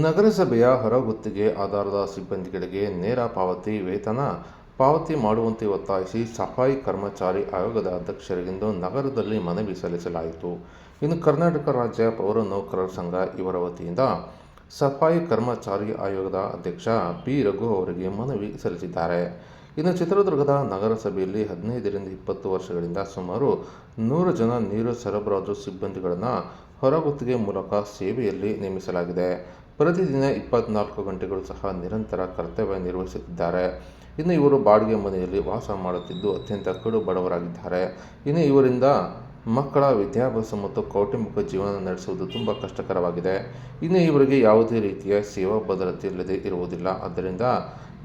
ನಗರಸಭೆಯ ಹೊರಗುತ್ತಿಗೆ ಆಧಾರದ ಸಿಬ್ಬಂದಿಗಳಿಗೆ ನೇರ ಪಾವತಿ ವೇತನ, ಪಾವತಿ ಮಾಡುವಂತೆ ಒತ್ತಾಯಿಸಿ ಸಫಾಯಿ ಕರ್ಮಚಾರಿ ಆಯೋಗದ ಅಧ್ಯಕ್ಷರಿಗಿಂದು ನಗರದಲ್ಲಿ ಮನವಿ ಸಲ್ಲಿಸಲಾಯಿತು. ಇನ್ನು ಕರ್ನಾಟಕ ರಾಜ್ಯ ಪೌರ ನೌಕರರ ಸಂಘ ಇವರ ವತಿಯಿಂದ ಸಫಾಯಿ ಕರ್ಮಚಾರಿ ಆಯೋಗದ ಅಧ್ಯಕ್ಷ ಪಿ ರಘು ಅವರಿಗೆ ಮನವಿ ಸಲ್ಲಿಸಿದ್ದಾರೆ. ಇನ್ನು ಚಿತ್ರದುರ್ಗದ ನಗರಸಭೆಯಲ್ಲಿ ಹದಿನೈದರಿಂದ ಇಪ್ಪತ್ತು ವರ್ಷಗಳಿಂದ ಸುಮಾರು ನೂರು ಜನ ನೀರು ಸರಬರಾಜು ಸಿಬ್ಬಂದಿಗಳನ್ನು ಹೊರಗುತ್ತಿಗೆ ಮೂಲಕ ಸೇವೆಯಲ್ಲಿ ನೇಮಿಸಲಾಗಿದೆ. ಪ್ರತಿದಿನ ಇಪ್ಪತ್ನಾಲ್ಕು ಗಂಟೆಗಳು ಸಹ ನಿರಂತರ ಕರ್ತವ್ಯ ನಿರ್ವಹಿಸುತ್ತಿದ್ದಾರೆ. ಇನ್ನು ಇವರು ಬಾಡಿಗೆ ಮನೆಯಲ್ಲಿ ವಾಸ ಮಾಡುತ್ತಿದ್ದು ಅತ್ಯಂತ ಕಡು ಬಡವರಾಗಿದ್ದಾರೆ. ಇನ್ನು ಇವರಿಂದ ಮಕ್ಕಳ ವಿದ್ಯಾಭ್ಯಾಸ ಮತ್ತು ಕೌಟುಂಬಿಕ ಜೀವನ ನಡೆಸುವುದು ತುಂಬ ಕಷ್ಟಕರವಾಗಿದೆ. ಇನ್ನು ಇವರಿಗೆ ಯಾವುದೇ ರೀತಿಯ ಸೇವಾ ಭದ್ರತೆ ಇಲ್ಲದೆ ಇರುವುದಿಲ್ಲ. ಆದ್ದರಿಂದ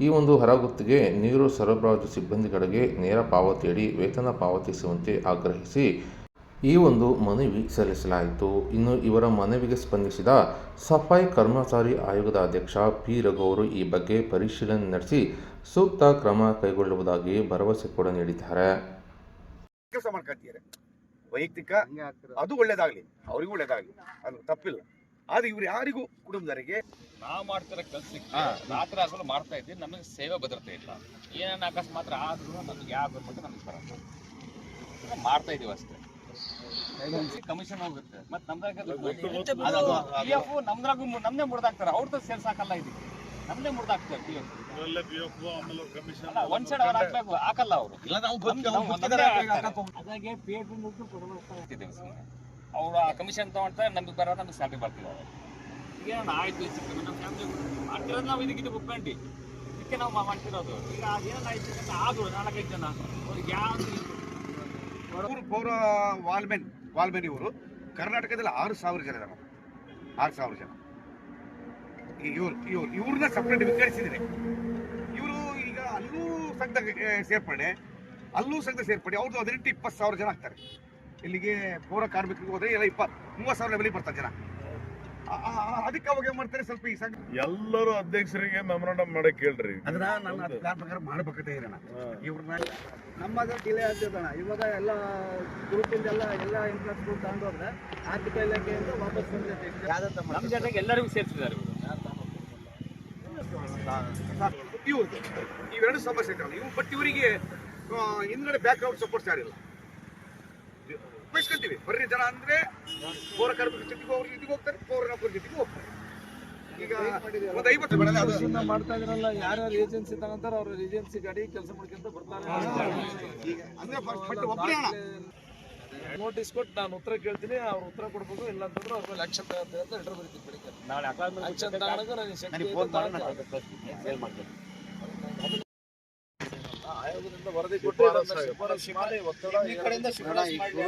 ಈ ಒಂದು ಹೊರಗುತ್ತಿಗೆ ನೀರು ಸರಬರಾಜು ಸಿಬ್ಬಂದಿಗಳಿಗೆ ನೇರ ಪಾವತಿಯಡಿ ವೇತನ ಪಾವತಿಸುವಂತೆ ಆಗ್ರಹಿಸಿ ಈ ಒಂದು ಮನವಿ ಸಲ್ಲಿಸಲಾಯಿತು. ಇನ್ನು ಇವರ ಮನವಿಗೆ ಸ್ಪಂದಿಸಿದ ಸಫಾಯಿ ಕರ್ಮಚಾರಿ ಆಯೋಗದ ಅಧ್ಯಕ್ಷ ಪಿ. ರಘು ಅವರು ಈ ಬಗ್ಗೆ ಪರಿಶೀಲನೆ ನಡೆಸಿ ಸೂಕ್ತ ಕ್ರಮ ಕೈಗೊಳ್ಳುವುದಾಗಿ ಭರವಸೆ ಕೂಡ ನೀಡಿದ್ದಾರೆ. ಕೆಲಸ ಮಾಡ್ಕೊಳ್ತಿದ್ದಾರೆ ವೈಯಕ್ತಿಕ ಅದು ಒಳ್ಳೇದಾಗ್ಲಿ ಅವರಿಗೂ ಒಳ್ಳೇದಾಗ್ಲಿ. ಅದು ತಪ್ಪಿಲ್ಲ. ಆದ್ರೆ ಇವ್ರು ಯಾರಿಗೂ ಕುಟುಂಬದವರಿಗೆ ನಾವು ಮಾಡ್ತಿರೋ ಕೆಲ್ಸಕ್ಕೆ ಹಾ. ರಾತ್ರಿ ಹಗಲು ಮಾಡ್ತಾ ಇದ್ದೀನಿ ನಮಗೆ ಸೇವೆ ಭದ್ರತೆ ಇಲ್ಲ. ಏನೇನು ಅಕಸ್ಮಾತ್ ಆದ್ರೂ ನಮ್ಗೆ ಯಾವ ಬರ್ಬೇಕು ನಮ್ಗೆ ಬರಲ್ಲ. ಮಾಡ್ತಾ ಇದೀವಿ ಅಷ್ಟೇ. ಕಮಿಷನ್ ಹೋಗುತ್ತೆ. ಮತ್ತೆ ನಮ್ದಾಗ ನಮ್ದ್ರಾಗೂ ನಮ್ದೇ ಮುಡ್ದಾಕ್ತಾರೆ ಅವ್ರದ್ದು ಸೇರ್ಸಾಕಲ್ಲ ಇದಕ್ಕೆ ನಮ್ದೇ ಮುಡ್ದಾಕ್ತಾರೆ ಪಿ ಎಫ್ ಒಂದ್ ಸೈಡ್ ಅವ್ರು ಹಾಕ್ಬೇಕು ಹಾಕಲ್ಲ ಅವರು. ಹಾಗಾಗಿ ಪಿ ಎಫ್ ಅವ್ರು ಆ ಕಮಿಷನ್ ತಗೊಂಡ್ರೆ ನಮಗೆ ಬರೋ ನಮ್ಗೆ ಸ್ಯಾಲ್ರಿ ಬರ್ತಿಲ್ಲ ಏನು ಆಯ್ತು ಸಿಕ್ಕಿ ನಮ್ಮ ಫ್ಯಾಮಿಲಿ ಮಾಡ್ತಿರೋದು ನಾವು ಇದಕ್ಕೆ ಇದು ಒಪ್ಕೊಂಡಿ ಇದಕ್ಕೆ ನಾವು ಮಾ- ಮಾಡ್ತಿರೋದು. ಈಗ ಅದೇನಾಯ್ತು ಅಂತ ಆದ್ರು ನಾಲ್ಕೈದು ಜನ. ಅವ್ರಿಗೆ ಯಾವ್ದು ಪೌರ ವಾಲ್ಮೆನ್ ವಾಲ್ಮೆನ್ ಇವರು. ಕರ್ನಾಟಕದಲ್ಲಿ ಆರು ಸಾವಿರ ಜನ ಇದ್ದಾರೆ ಆರು ಸಾವಿರ ಜನ. ಇವರು, ಇವ್ರು ಇವ್ರನ್ನ ಸಪ್ರೇಟ್ ವಿಂಗಡಿಸಿದ್ರೆ ಇವರು ಈಗ ಅಲ್ಲೂ ಸಂಘ ಸೇರ್ಪಡೆ, ಅಲ್ಲೂ ಸಂಘ ಸೇರ್ಪಡೆ ಅವ್ರದ್ದು ಹದಿನೆಂಟು ಇಪ್ಪತ್ತು ಸಾವಿರ ಜನ ಆಗ್ತಾರೆ. ಇಲ್ಲಿಗೆ ಪೌರ ಕಾರ್ಮಿಕರಿಗೆ ಹೋದ್ರೆ ಎಲ್ಲ ಇಪ್ಪತ್ತು, ಮೂವತ್ತು ಸಾವಿರ ಲೆವೆಲಿಗೆ ಬರ್ತಾರೆ ಜನ. ಅದಕ್ಕೆ ಅವಾಗ ಏನ್ ಮಾಡ್ತಾರೆ? ಸ್ವಲ್ಪ ಈ ಸಂಘ ಎಲ್ಲರೂ ಅಧ್ಯಕ್ಷರಿಗೆ ಮೆಮೊರಾಂಡಮ್ ಮಾಡಕ್ ಕೇಳ್ರಿ. ಅದ್ರ ನಾನು ಅದ್ ಪ್ಲಾನ್ ಪ್ರಕಾರ ಮಾಡ್ಬೇಕಂತ ಇರೋಣ ಇವ್ರನ್ನ ನಮ್ಮದು ಡಿಲೇ ಆಗ್ತದಣ ಇವಾಗ ಎಲ್ಲ ಗ್ರೂಪಿಂದ ಎಲ್ಲ ಎಲ್ಲ ಇಂಟ್ರೆಸ್ಟ್ಗಳು ತಗೊಂಡೋದ್ರೆ ಆರ್ಥಿಕ ಇಲಾಖೆಯಿಂದ ವಾಪಸ್ ಬಂದಿದೆ ನಮ್ಮ ಜೊತೆಗೆ ಎಲ್ಲರಿಗೂ ಸೇರಿಸಿದ್ದಾರೆ ಇವ್ರು. ಇವೆರಡು ಸಮಸ್ಯೆ ಇದ್ದಾವೆ ಇವು ಬಟ್ ಇವರಿಗೆ ಹಿಂದ್ಗಡೆ ಬ್ಯಾಕ್ ಗ್ರೌಂಡ್ ಸಪೋರ್ಟ್ ಯಾರಿಲ್ಲ ಬಯಸ್ಕೊಂತೀವಿ ಬರ್ರಿ ಜನ ಅಂದ್ರೆ ಪೌರ ಕಾರ್ಮಿಕರ ಜೊತೆಗೂ ಅವ್ರ ಜೊತೆಗೆ ಹೋಗ್ತಾರೆ ಪೌರ ನೌಕರ ಜೊತೆಗೆ ಹೋಗ್ತಾರೆ. ಈಗ ಒಂದು ಐವತ್ತು ಬೆಳೆದ ಅದು ವರ್ಷದಿಂದ ಮಾಡ್ತಾ ಇದ್ರಲ್ಲ ಯಾರ್ಯಾರು ಏಜೆನ್ಸಿ ತಗೊಂತಾರ ಅವ್ರ ಏಜೆನ್ಸಿ ಗಾಡಿ ಕೆಲಸ ಮಾಡ್ಕೊಂತ ಬರ್ತಾರೆ. ಈಗ ಅಂದ್ರೆ ಬಟ್ ಒಬ್ಬರೇ ಹಣ ನೋಟಿಸ್ ಕೊಟ್ಟು ನಾನು ಉತ್ತರ ಕೇಳ್ತೀನಿ ಅವ್ರು ಉತ್ತರ ಕೊಡ್ಬೇಕು ಇಲ್ಲ ಅಂತಂದ್ರೆ ಅವ್ರ ಮೇಲೆ ಆಕ್ಷನ್ ತಗೊಂತಾರೆ ಅಂತ ಲೆಟರ್ ಬರೀತೀನಿ ಬೆಳಿಗ್ಗೆ. ಆಕ್ಷನ್ ನನಗೆ ಶಕ್ತಿ ಆಯೋಗದಿಂದ ವರದಿ ಕೊಟ್ಟು ಶಿಫಾರಸು ಮಾಡಿ ಒತ್ತಡ ಈ ಕಡೆಯಿಂದ ಶಿಫಾರಸು ಮಾಡಿ